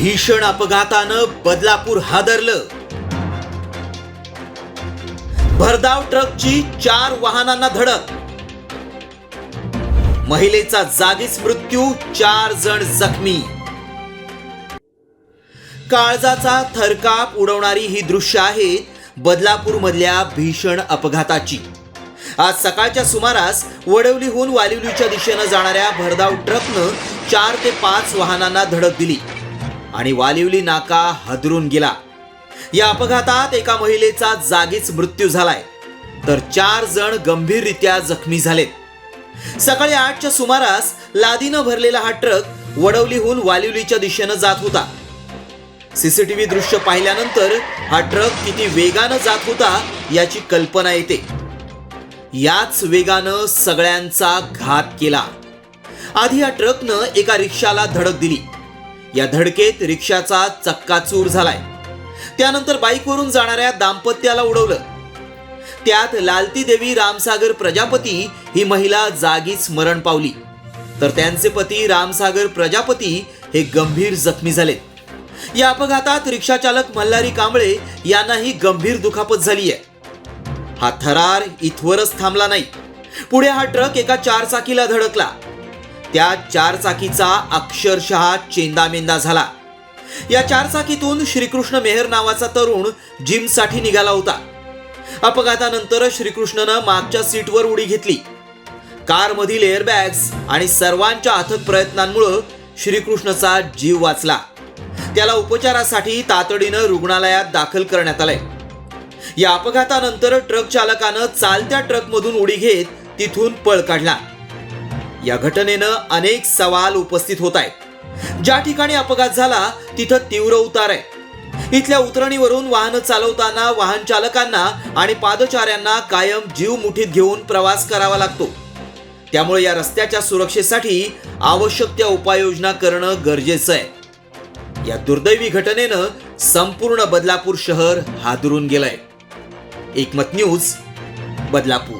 भीषण अपघातानं बदलापूर हादरलं. भरधाव ट्रकची चार वाहनांना धडक. महिलेचा जागीच मृत्यू चार जण जखमी. काळजाचा थरकाप उडवणारी ही दृश्य आहेत बदलापूर मधल्या भीषण अपघाताची. आज सकाळच्या सुमारास वडवलीहून वालिवलीच्या दिशेनं जाणाऱ्या भरधाव ट्रकनं चार ते पाच वाहनांना धडक दिली. आणि वालिवली नाका हदरून गेला. या अपघातात एका महिलेचा जागीच मृत्यू झालाय. तर चार जण गंभीररित्या जखमी झालेत. सकाळी आठच्या सुमारास लादीनं भरलेला हा ट्रक वडवलीहून वालिवलीच्या दिशेनं जात होता. सीसीटीव्ही दृश्य पाहिल्यानंतर हा ट्रक किती वेगानं जात होता याची कल्पना येते. याच वेगानं सगळ्यांचा घात केला. आधी या ट्रकनं एका रिक्षाला धडक दिली. या धडकेत रिक्षाचा चक्काचूर झालाय. त्यानंतर बाईकवरून जाणाऱ्या दाम्पत्याला उडवलं. त्यात लालती देवी रामसागर प्रजापती ही महिला जागीच मरण पावली. तर त्यांचे पती रामसागर प्रजापती हे गंभीर जखमी झाले. या अपघातात रिक्षाचालक मल्हारी कांबळे यांनाही गंभीर दुखापत झाली आहे. हा थरार इथवरच थांबला नाही. पुढे हा ट्रक एका चारचाकीला धडकला. त्या चारचाकीचा अक्षरशः चेंदामेंदा झाला. या चारचाकीतून श्रीकृष्ण मेहर नावाचा तरुण जिमसाठी निघाला होता. अपघातानंतर श्रीकृष्णनं मागच्या सीटवर उडी घेतली. कारमधील एअरबॅग्स आणि सर्वांच्या अथक प्रयत्नांमुळं श्रीकृष्णचा जीव वाचला. त्याला उपचारासाठी तातडीनं रुग्णालयात दाखल करण्यात आलंय. या अपघातानंतर ट्रक चालकानं चालत्या ट्रकमधून उडी घेत तिथून पळ काढला. या घटनेनं अनेक सवाल उपस्थित होत आहेत. ज्या ठिकाणी अपघात झाला तिथं तीव्र उतार आहे. इथल्या उतरणीवरून वाहन चालवताना वाहन चालकांना आणि पादचाऱ्यांना कायम जीव मुठीत घेऊन प्रवास करावा लागतो. त्यामुळे या रस्त्याच्या सुरक्षेसाठी आवश्यक त्या उपाययोजना करणं गरजेचं आहे. या दुर्दैवी घटनेनं संपूर्ण बदलापूर शहर हादरून गेलंय. एकमत न्यूज बदलापूर.